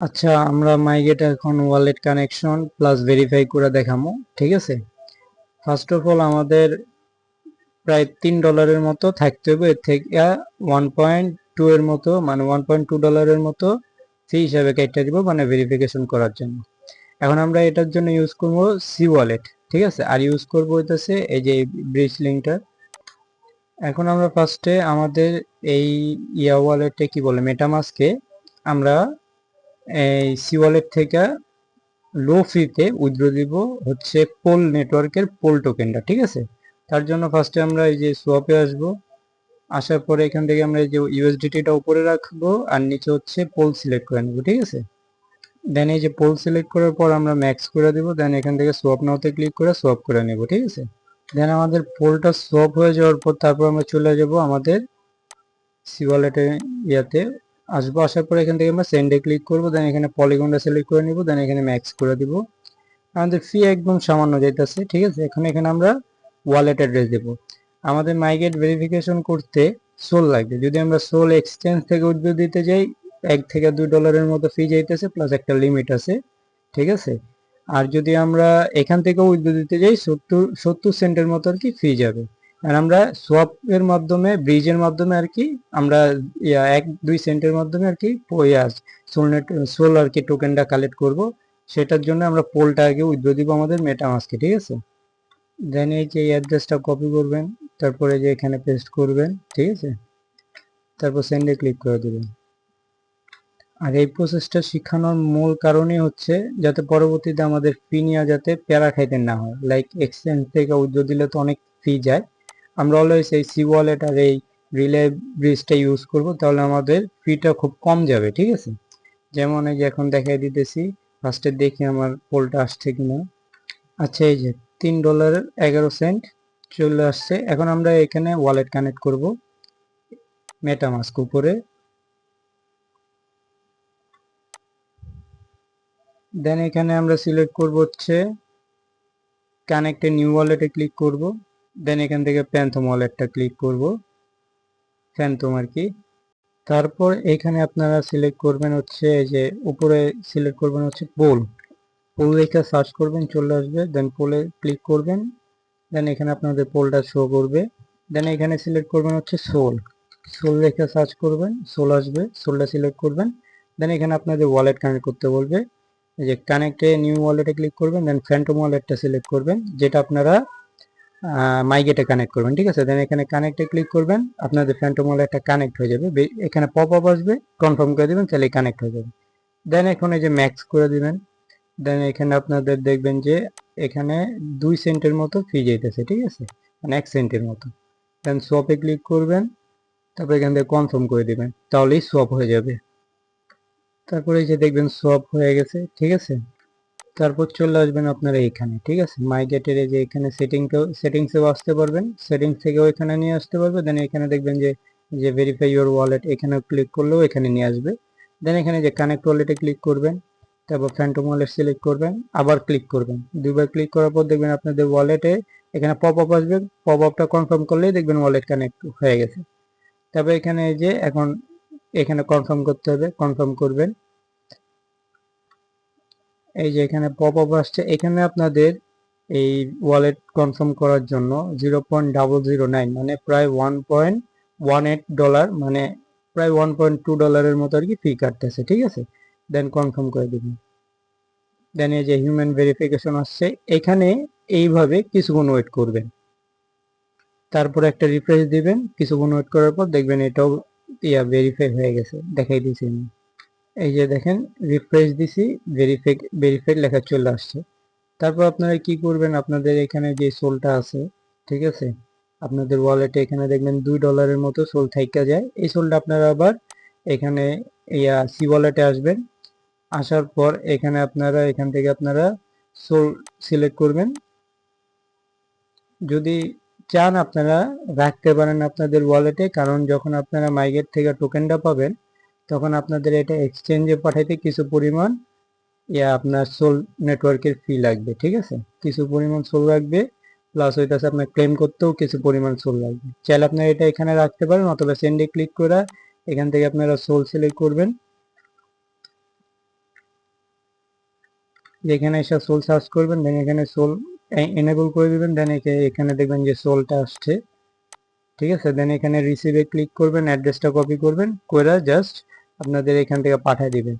আচ্ছা আমরা মাইগেট এখন ওয়ালেট কানেকশন প্লাস ভেরিফাই করে দেখামো, ঠিক আছে? ফার্স্ট অফ অল আমাদের প্রায় তিন ডলারের মতো থাকতে হবে, এর থেকে ওয়ান পয়েন্ট টু এর মতো মানে ওয়ান পয়েন্ট টু ডলারের মতো ফি হিসাবে কেটে দিব মানে ভেরিফিকেশন করার জন্য। এখন আমরা এটার জন্য ইউজ করব সি ওয়ালেট ঠিক আছে? আর ইউজ করব হইতেছে এই যে ব্রিজ লিঙ্কটা এখন আমরা ফার্স্টে আমাদের এই ইয়া ওয়ালেটে কি বলে মেটামাসকে আমরা এই সি ওয়ালেট থেকে লো ফিতে উইথড্র দিব হচ্ছে পোল নেটওয়ার্কের পোল টোকেনটা, ঠিক আছে? তার জন্য ফার্স্টে আমরা এই যে সোয়াপে আসব, আসার পরে এখান থেকে আমরা এই যে ইউএসডিটিটা উপরে রাখব আর নিচে হচ্ছে পোল সিলেক্ট করে নেব, ঠিক আছে? দেন এই যে পোল সিলেক্ট করার পর আমরা ম্যাক্স করে দেবো দেন এখান থেকে সোয়াপ নাওতে ক্লিক করে সোয়াপ করে নেব, ঠিক আছে? দেন আমাদের পোলটা সোয়াপ হয়ে যাওয়ার পর তারপর আমরা চলে যাব আমাদের সি ওয়ালেটের ইয়াতে আসব আসার পর এখান থেকে আমরা সেন্ডে ক্লিক করব দেন এখানে পলিগনটা সিলেক্ট করে নিব দেন এখানে ম্যাক্স করে দিব। আমাদের ফি একদম সামান্য যাইতেছে, ঠিক আছে? এখন এখানে আমরা ওয়ালেট অ্যাড্রেস দেব। আমাদের মাইগেট ভেরিফিকেশন করতে সোল লাগবে। যদি আমরা সোল এক্সচেঞ্জ থেকে উদ্যোগ দিতে যাই, এক থেকে দুই ডলারের মতো ফি যাইতেছে প্লাস একটা লিমিট আছে, ঠিক আছে? আর যদি আমরা এখান থেকে উদ্যোগ দিতে যাই, সত্তর সত্তর সেন্টের মতো আর কি ফি যাবে। আর আমরা সোয়াপ এর মাধ্যমে ব্রিজের মাধ্যমে আর কি, আমরা এক, দুই সেন্টের মাধ্যমে আর কি সোলনেট সোল আর কি টোকেনটা কালেক্ট করব। সেটার জন্য আমরা পোলটা আগে উইথড্র দিব আমাদের মেটামাস্কে ঠিক আছে? দেন এই যে অ্যাড্রেসটা কপি করবেন, তারপরে যে এখানে পেস্ট করবেন, ঠিক আছে? তারপর সেন্ডে ক্লিক করে দেবেন। আর এই প্রসেসটা শিখানোর মূল কারণই হচ্ছে, যাতে পরবর্তীতে আমাদের ফি নেওয়া যাতে প্যারা খাইতে না হয়। লাইক এক্সচেঞ্জ থেকে উইথড্র দিলে তো অনেক ফি যায়। আমরা অলওয়েজ এই সি ওয়ালেট আর এই রিলে ব্রিজটা ইউজ করব, তাহলে আমাদের ফিটা খুব কম যাবে, ঠিক আছে? যেমন এই যে এখন দেখাই দিতেছি ফার্স্টে দেখি আমার পোলটা আসছে কিনা। আচ্ছা এই যে তিন ডলার এগারো সেন্ট চলে আসছে। এখন আমরা এখানে ওয়ালেট কানেক্ট করব মেটামাস্ক উপরে। দেন এখানে আমরা সিলেক্ট করব হচ্ছে কানেক্ট নিউ ওয়ালেটে ক্লিক করব। দেন এখান থেকে প্যান্থম ওয়ালেটটা ক্লিক করব। ফ্যান্থম আর কি। তারপর এখানে আপনারা সিলেক্ট করবেন হচ্ছে এই যে উপরে সিলেক্ট করবেন হচ্ছে পোল পোল লেখা সার্চ করবেন, চলে আসবে দেন পোলে ক্লিক করবেন। দেন এখানে আপনাদের পোলটা শো করবে। দেন এখানে সিলেক্ট করবেন হচ্ছে সোল সোল লেখা সার্চ করবেন সোল আসবে সোলটা সিলেক্ট করবেন। দেন এখানে আপনাদের ওয়ালেট কানেক্ট করতে বলবে। এই যে কানেক্টে নিউ ওয়ালেটে ক্লিক করবেন দেন ফ্যান্টম ওয়ালেটটা সিলেক্ট করবেন, যেটা আপনারা মাইগেটে কানেক্ট করবেন, ঠিক আছে? দেন এখানে কানেক্টে ক্লিক করবেন, আপনাদের ফ্যান্টম একটা কানেক্ট হয়ে যাবে এখানে পপ আপ আসবে কনফার্ম করে দিবেন, তাহলে কানেক্ট হয়ে যাবে। দেন এখন এই যে ম্যাক্স করে দিবেন দেন এখানে আপনাদের দেখবেন যে এখানে দুই সেন্টের মতো ফি যেতেছে ঠিক আছে? মানে এক সেন্টের মতো। দেন সোয়াপে ক্লিক করবেন, তারপর এখান থেকে কনফার্ম করে দিবেন, তাহলেই সোয়াপ হয়ে যাবে। তারপরে এই যে দেখবেন সোয়াপ হয়ে গেছে, ঠিক আছে? তারপর চলে আসবেন আপনারা এখানে ঠিক আছে? মাই গেটের এই যে এখানে সেটিংকেও সেটিংসেও আসতে পারবেন। সেটিংস থেকেও এখানে নিয়ে আসতে পারবে দেন এখানে দেখবেন যে যে ভেরিফাই ইউর ওয়ালেট এখানে ক্লিক করলেও এখানে নিয়ে আসবে। দেন এখানে যে কানেক্ট ওয়ালেটে ক্লিক করবেন, তারপর ফ্যান্টম ওয়ালেট সিলেক্ট করবেন, আবার ক্লিক করবেন। দুইবার ক্লিক করার পর দেখবেন আপনাদের ওয়ালেটে এখানে পপ আপ আসবে। পপ আপটা কনফার্ম করলেই দেখবেন ওয়ালেট কানেক্ট হয়ে গেছে। তারপর এখানে যে, এখন এখানে কনফার্ম করতে হবে কনফার্ম করবেন। এই যে এখানে পপ আপ আসছে, এখানে আপনাদের এই ওয়ালেট কনফার্ম করার জন্য zero point double zero nine মানে প্রায় one point one eight dollar মানে প্রায় ওয়ান পয়েন্ট টু ডলারের মতো আর কি ফি কাটতেছে, ঠিক আছে? দেন কনফার্ম করে দেবেন। দেন এই যে হিউম্যান ভেরিফিকেশন আসছে, এখানে এইভাবে কিছুক্ষণ ওয়েট করবেন। তারপর একটা রিফ্রেশ দিবেন, কিছুক্ষণ ওয়েট করার পর দেখবেন এটাও ইয়া ভেরিফাই হয়ে গেছে, দেখাই দিয়েছি আমি। এই যে দেখেন রিফ্রেশ দিছি ভেরিফাই ভেরিফাইড লেখা চলে আসছে। তারপর আপনারা কি করবেন? আপনাদের এখানে যে সোলটা আছে, ঠিক আছে? আপনাদের ওয়ালেটে এখানে দেখবেন দুই ডলারের মতো সোল থাইকা যায়। এই সোলটা আপনারা আবার এখানে ইয়া সি ওয়ালেটে আসবেন। আসার পর এখানে আপনারা, এখান থেকে আপনারা সোল সিলেক্ট করবেন। যদি চান আপনারা রাখতে পারেন আপনাদের ওয়ালেটে কারণ যখন আপনারা মাইগেট থেকে টোকেনটা পাবেন তখন আপনাদের এটা এক্সচেঞ্জে পাঠাইতে কিছু পরিমাণ, ইয়া আপনার সোল নেটওয়ার্কের ফি লাগবে, ঠিক আছে? কিছু পরিমাণ সোল লাগবে প্লাস হইতাছে আপনার ক্লেম করতেও কিছু পরিমাণ সোল লাগবে। চাইলে আপনারা এটা এখানে রাখতে পারেন, অথবা সেন্ডে ক্লিক করে এখান থেকে আপনারা সোল সিলেক্ট করবেন। যেখানে এসে সোল সার্চ করবেন দেন এখানে সোল এনেবল করে দিবেন দেন এখানে দেখবেন যে সোলটা আসছে। ঠিক আছে? দেন এখানে রিসিভে ক্লিক করবেন অ্যাড্রেসটা কপি করবেন, করে জাস্ট আপনাদের এখান থেকে পাঠায় দিবে।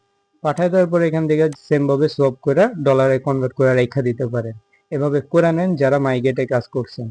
পাঠায় দেওয়ার পর এখান থেকে সেম ভাবে সোয়াপ করে ডলারে কনভার্ট করে রেখা দিতে পারেন এভাবে করে নেন যারা মাইগেটে কাজ করছেন।